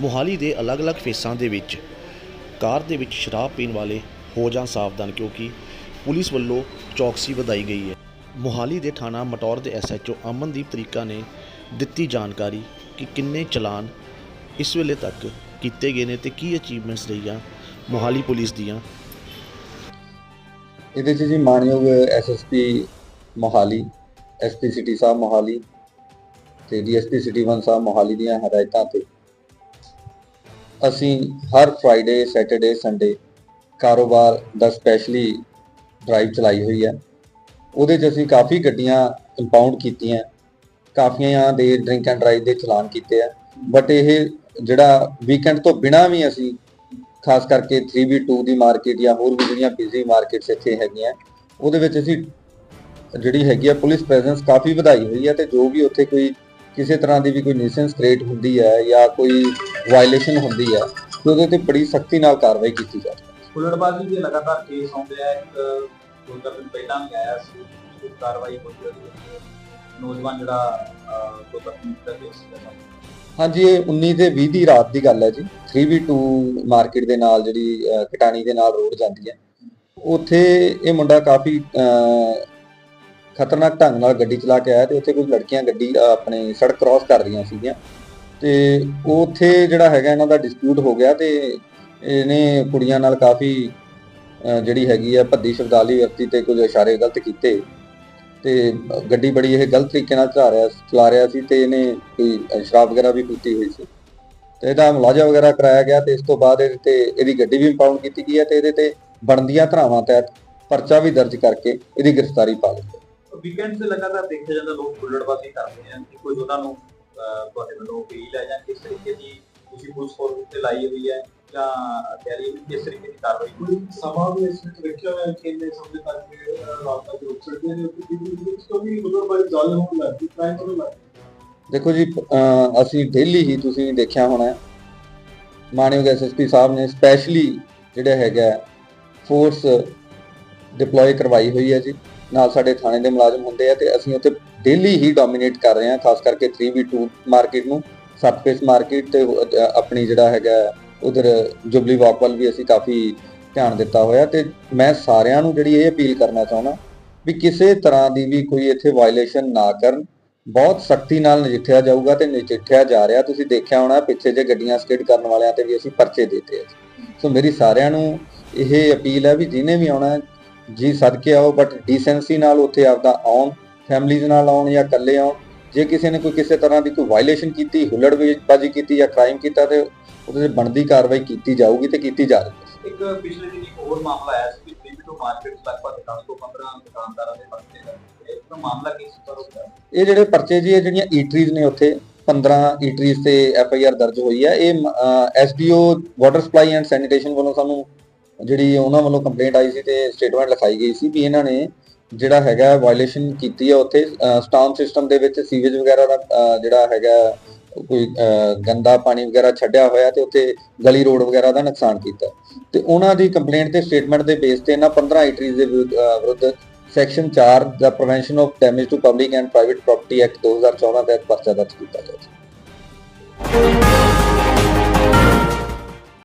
ਮੋਹਾਲੀ ਦੇ ਅਲੱਗ-ਅਲੱਗ ਫੇਸਾਂ ਦੇ ਵਿੱਚ ਕਾਰ ਦੇ ਵਿੱਚ ਸ਼ਰਾਬ ਪੀਣ ਵਾਲੇ ਹੋ ਜਾਣ ਸਾਵਧਾਨ, ਕਿਉਂਕਿ ਪੁਲਿਸ ਵੱਲੋਂ ਚੌਕਸੀ ਵਧਾਈ ਗਈ ਹੈ। ਮੋਹਾਲੀ ਦੇ ਥਾਣਾ ਮਟੌਰ ਦੇ ਐਸਐਚਓ ਅਮਨਦੀਪ ਤਰੀਕਾ ਨੇ ਦਿੱਤੀ ਜਾਣਕਾਰੀ ਕਿ ਕਿੰਨੇ ਚਲਾਨ ਇਸ ਵੇਲੇ ਤੱਕ ਕੀਤੇ ਗਏ ਨੇ ਤੇ ਕੀ ਅਚੀਵਮੈਂਟਸ ਰਹੀਆਂ ਮੋਹਾਲੀ ਪੁਲਿਸ ਦੀਆਂ। ਇਹਦੇ 'ਚ ਜੀ ਮਾਨਯੋਗ SSP Mohali SP city sahib Mohali ਤੇ ਡੀਐਸਪੀ ਸਿਟੀ 1 ਸਾਹਿਬ ਮੋਹਾਲੀ ਦੀਆਂ ਹਦਾਇਤਾਂ ਤੇ ਅਸੀਂ ਹਰ ਫਰਾਈਡੇ ਸੈਟਰਡੇ ਸੰਡੇ ਕਾਰੋਬਾਰ ਦਾ ਸਪੈਸ਼ਲੀ ਡਰਾਈਵ ਚਲਾਈ ਹੋਈ ਹੈ। ਉਹਦੇ 'ਚ ਅਸੀਂ ਕਾਫੀ ਗੱਡੀਆਂ ਕੰਪਾਊਂਡ ਕੀਤੀਆਂ, ਕਾਫੀਆਂ ਦੇ ਡਰਿੰਕ ਐਂਡ ਡਰਾਈਵ ਦੇ ਚਲਾਨ ਕੀਤੇ ਆ। ਬਟ ਇਹ ਜਿਹੜਾ ਵੀਕਐਂਡ ਤੋਂ ਬਿਨਾਂ ਵੀ ਅਸੀਂ ਖਾਸ ਕਰਕੇ 3v2 ਦੀ ਮਾਰਕੀਟ ਜਾਂ ਹੋਰ ਵੀ ਜਿਹੜੀਆਂ ਬਿਜ਼ੀ ਮਾਰਕੀਟਸ ਇੱਥੇ ਹੈਗੀਆਂ, ਉਹਦੇ ਵਿੱਚ ਅਸੀਂ ਜਿਹੜੀ ਹੈਗੀ ਆ ਪੁਲਿਸ ਪ੍ਰੈਜ਼ੈਂਸ ਕਾਫੀ ਵਧਾਈ ਹੋਈ ਹੈ ਤੇ ਜੋ ਵੀ ਉੱਥੇ ਕੋਈ ਕਿਸੇ ਤਰ੍ਹਾਂ ਦੀ ਵੀ ਕੋਈ ਨਿਊਸੈਂਸ ਕ੍ਰੀਏਟ ਹੁੰਦੀ ਹੈ ਜਾਂ ਕੋਈ ਵਾਇਲੇਸ਼ਨ ਹੁੰਦੀ ਹੈ ਤੇ ਉਹਦੇ ਤੇ ਬੜੀ ਸਖਤੀ ਨਾਲ ਕਾਰਵਾਈ ਕੀਤੀ ਜਾਂਦੀ ਹੈ। ਹੁਲੜਬਾਜ਼ੀ ਦੇ ਲਗਾਤਾਰ ਕੇਸ ਆਉਂਦੇ ਆ ਇੱਕ ਦੋ ਚਾਰ ਦਿਨ ਪਹਿਲਾਂ ਵੀ ਆਇਆ ਸੀ ਕੁਝ ਕਾਰਵਾਈ ਹੋਈ ਹੈ ਨੌਜਵਾਨ ਜਿਹੜਾ ਦੋ ਤਕਨੀਕ ਦਾ ਕੇਸ ਸੀਗਾ। ਹਾਂਜੀ ਇਹ 19 ਤੇ 20 ਦੀ ਰਾਤ ਦੀ ਗੱਲ ਹੈ ਜੀ। 3v2 ਮਾਰਕੀਟ ਦੇ ਨਾਲ ਜਿਹੜੀ ਕਟਾਣੀ ਦੇ ਨਾਲ ਰੋਡ ਜਾਂਦੀ ਹੈ। ਉੱਥੇ ਇਹ ਮੁੰਡਾ ਕਾਫੀ ਖਤਰਨਾਕ ਢੰਗ ਨਾਲ ਗੱਡੀ ਚਲਾ ਕੇ ਆਇਆ ਤੇ ਉੱਥੇ ਕੁਝ ਲੜਕੀਆਂ ਗੱਡੀ ਆਪਣੇ ਸੜਕ ਕ੍ਰਾਸ ਕਰ ਰਹੀਆਂ ਸੀਗੀਆਂ। ਤੇ ਉਹ ਜਿਹੜਾ ਹੈਗਾ ਇਹਨਾਂ ਦਾ ਡਿਸਪਿਊਟ ਹੋ ਗਿਆ ਤੇ ਇਹਨੇ ਕੁੜੀਆਂ ਨਾਲ ਕਾਫੀ ਜਿਹੜੀ ਹੈਗੀ ਆ ਭੱਦੀ ਸ਼ਬਦਾਲੀ ਵਰਤੀ ਤੇ ਕੁਝ ਇਸ਼ਾਰੇ ਗਲਤ ਕੀਤੇ ਤੇ ਗੱਡੀ ਬੜੀ ਇਹ ਗਲਤ ਤਰੀਕੇ ਨਾਲ ਚਲਾ ਰਿਹਾ ਚਲਾ ਰਿਹਾ ਸੀ ਤੇ ਇਹਨੇ ਕੋਈ ਸ਼ਰਾਬ ਵਗੈਰਾ ਵੀ ਪੀਤੀ ਹੋਈ ਸੀ। ਤੇ ਇਹਦਾ ਮੁਲਾਜ਼ਾ ਵਗੈਰਾ ਕਰਾਇਆ ਗਿਆ ਤੇ ਇਸ ਤੋਂ ਬਾਅਦ ਇਹਦੇ ਤੇ ਇਹਦੀ ਗੱਡੀ ਵੀ ਇੰਪਾਊਂਡ ਕੀਤੀ ਗਈ ਹੈ ਤੇ ਇਹਦੇ ਤੇ ਬਣਦੀਆਂ ਧਰਾਵਾਂ ਤਹਿਤ ਪਰਚਾ ਵੀ ਦਰਜ ਕਰਕੇ ਇਹਦੀ ਗ੍ਰਿਫਤਾਰੀ ਪਾ ਲਈ ਵੀਕਐਂਡ ਤੇ ਲਗਾਤਾਰ ਦੇਖਿਆ ਜਾਂਦਾ, ਲੋਕ ਹੁਲੜਬਾਜ਼ੀ ਕਰਦੇ ਆ ਕਿ ਕੋਈ ਉਹਨਾਂ ਨੂੰ ਤੁਹਾਡੇ ਵੱਲੋਂ ਅਪੀਲ ਹੈ ਜਾਂ ਕਿਸ ਤਰੀਕੇ ਦੀ ਤੁਸੀਂ ਪੁਲਿਸ ਫੋਰਸ ਤੇ ਲਾਈ ਹੋਈ ਹੈ ਜਾਂ ਤਿਆਰੀ ਹੋਈ ਕਿਸ ਤਰੀਕੇ ਦੀ ਕਾਰਵਾਈ ਕੋਈ ਸਮਾਂ ਵੀ ਇਸ ਵਿੱਚ ਰੱਖਿਆ ਹੋਇਆ ਕਿ ਇਹਨੇ ਸਮੇਂ ਤੱਕ ਇਹ ਰਾਬਤਾ ਜੋ ਸਕਦੇ ਨੇ? ਕਿ ਵੀ ਇਸ ਤੋਂ ਵੀ ਗੁਜ਼ਰ ਬਾਈ ਗੱਲ ਹੋਣ ਲੱਗੀ ਕ੍ਰਾਈਮ ਤੋਂ ਲੱਗ ਦੇਖੋ ਜੀ ਅਸੀਂ ਡੇਲੀ ਹੀ ਤੁਸੀਂ ਦੇਖਿਆ ਹੋਣਾ ਹੈ, ਮਾਨਯੋਗ ਐਸਐਸਪੀ ਸਾਹਿਬ ਨੇ ਸਪੈਸ਼ਲੀ ਜਿਹੜਾ ਹੈਗਾ ਫੋਰਸ ਡਿਪਲੋਏ ਕਰਵਾਈ ਹੋਈ ਹੈ ਜੀ। ਨਾਲ ਸਾਡੇ ਥਾਣੇ ਦੇ ਮੁਲਾਜ਼ਮ ਹੁੰਦੇ ਆ ਤੇ ਅਸੀਂ ਉੱਥੇ ਡੇਲੀ ਹੀ ਡੋਮੀਨੇਟ ਕਰ ਰਹੇ ਹਾਂ, ਖਾਸ ਕਰਕੇ 3v2 ਮਾਰਕੀਟ ਨੂੰ। ਸੱਤਪੇਸ ਮਾਰਕੀਟ ਤੇ ਆਪਣੀ ਜਿਹੜਾ ਹੈਗਾ ਉਧਰ ਜੁਬਲੀ ਵਾਕ ਵੱਲ ਵੀ ਅਸੀਂ ਕਾਫੀ ਧਿਆਨ ਦਿੱਤਾ ਹੋਇਆ ਤੇ ਮੈਂ ਸਾਰਿਆਂ ਨੂੰ ਜਿਹੜੀ ਇਹ ਅਪੀਲ ਕਰਨਾ ਚਾਹੁੰਦਾ ਵੀ ਕਿਸੇ ਤਰ੍ਹਾਂ ਦੀ ਵੀ ਕੋਈ ਇੱਥੇ ਵਾਇਲੇਸ਼ਨ ਨਾ ਕਰਨ। ਬਹੁਤ ਸਖਤੀ ਨਾਲ ਨਜਿੱਠਿਆ ਜਾਊਗਾ ਤੇ ਨਜਿੱਠਿਆ ਜਾ ਰਿਹਾ। ਤੁਸੀਂ ਦੇਖਿਆ ਹੋਣਾ, ਪਿੱਛੇ ਜੇ ਗੱਡੀਆਂ ਸਕਿਡ ਕਰਨ ਵਾਲਿਆਂ ਤੇ ਵੀ ਅਸੀਂ ਪਰਚੇ ਦਿੱਤੇ ਆ ਸੋ ਮੇਰੀ ਸਾਰਿਆਂ ਨੂੰ ਇਹ ਅਪੀਲ ਹੈ ਵੀ ਜਿਹਨੇ ਵੀ ਆਉਣਾ ਜੀ ਸਦਕੇ ਆਓ ਬਟ ਡੀਸੈਂਸੀ ਨਾਲ ਉੱਥੇ ਆਪਦਾ ਆਉਣ ਫੈਮਲੀਜ਼ ਨਾਲ ਆਉਣ ਜਾਂ ਇਕੱਲੇ ਆਉਣ ਜੇ ਕਿਸੇ ਨੇ ਕੋਈ ਕਿਸੇ ਤਰ੍ਹਾਂ ਦੀ ਕੋਈ ਵਾਇਲੇਸ਼ਨ ਕੀਤੀ ਹੁੱਲੜਬਾਜ਼ੀ ਕੀਤੀ ਜਾਂ ਕ੍ਰਾਈਮ ਕੀਤਾ ਤੇ ਉਹਦੇ ਤੇ ਬਣਦੀ ਕਾਰਵਾਈ ਕੀਤੀ ਜਾਊਗੀ ਤੇ ਕੀਤੀ ਜਾ ਰਹੀ ਹੈ। ਇੱਕ ਪਿਛਲੇ ਦਿਨ ਇੱਕ ਹੋਰ ਮਾਮਲਾ ਆਇਆ ਸੀ ਕਿ ਪ੍ਰੀਵੀ ਤੋਂ ਮਾਰਕੀਟ ਲਗਭਗ 10 ਤੋਂ 15 ਦੁਕਾਨਦਾਰਾਂ ਦੇ ਪਰਚੇ ਲੱਗੇ ਇਹ ਤਾਂ ਮਾਮਲਾ ਕਿਸ ਤਰ੍ਹਾਂ ਹੋਇਆ ਇਹ ਜਿਹੜੇ ਪਰਚੇ ਜੀ ਇਹ ਜਿਹੜੀਆਂ ਈਟਰੀਜ਼ ਨੇ ਉੱਥੇ 15 ਈਟਰੀਜ਼ ਤੇ ਐਫ ਆਈ ਆਰ ਦਰਜ ਹੋਈ ਹੈ। ਇਹ SDO water supply and sanitation ਵੱਲੋਂ ਸਾਨੂੰ ਜਿਹੜੀ ਉਹਨਾਂ ਵੱਲੋਂ ਕੰਪਲੇਂਟ ਆਈ ਸੀ ਤੇ ਸਟੇਟਮੈਂਟ ਲਿਖਾਈ ਗਈ ਸੀ ਵੀ ਇਹਨਾਂ ਨੇ ਜਿਹੜਾ ਹੈਗਾ ਵਾਇਲੇਸ਼ਨ ਕੀਤੀ ਹੈ ਉੱਥੇ ਸਟਾਮ ਸਿਸਟਮ ਦੇ ਵਿੱਚ ਸੀਵੇਜ ਵਗੈਰਾ ਦਾ ਜਿਹੜਾ ਹੈਗਾ ਕੋਈ ਗੰਦਾ ਪਾਣੀ ਵਗੈਰਾ ਛੱਡਿਆ ਹੋਇਆ ਤੇ ਉੱਥੇ ਗਲੀ ਰੋਡ ਵਗੈਰਾ ਦਾ ਨੁਕਸਾਨ ਕੀਤਾ। ਤੇ ਉਹਨਾਂ ਦੀ ਕੰਪਲੇਂਟ ਤੇ ਸਟੇਟਮੈਂਟ ਦੇ ਬੇਸ ਤੇ ਇਹਨਾਂ 15 ਈਟਰੀਜ਼ ਦੇ ਵਿਰੁੱਧ section 4 the prevention of damage to public and private property act 2014 ਤਹਿਤ ਪਰਚਾ ਦਰਜ ਕੀਤਾ ਗਿਆ ਸੀ।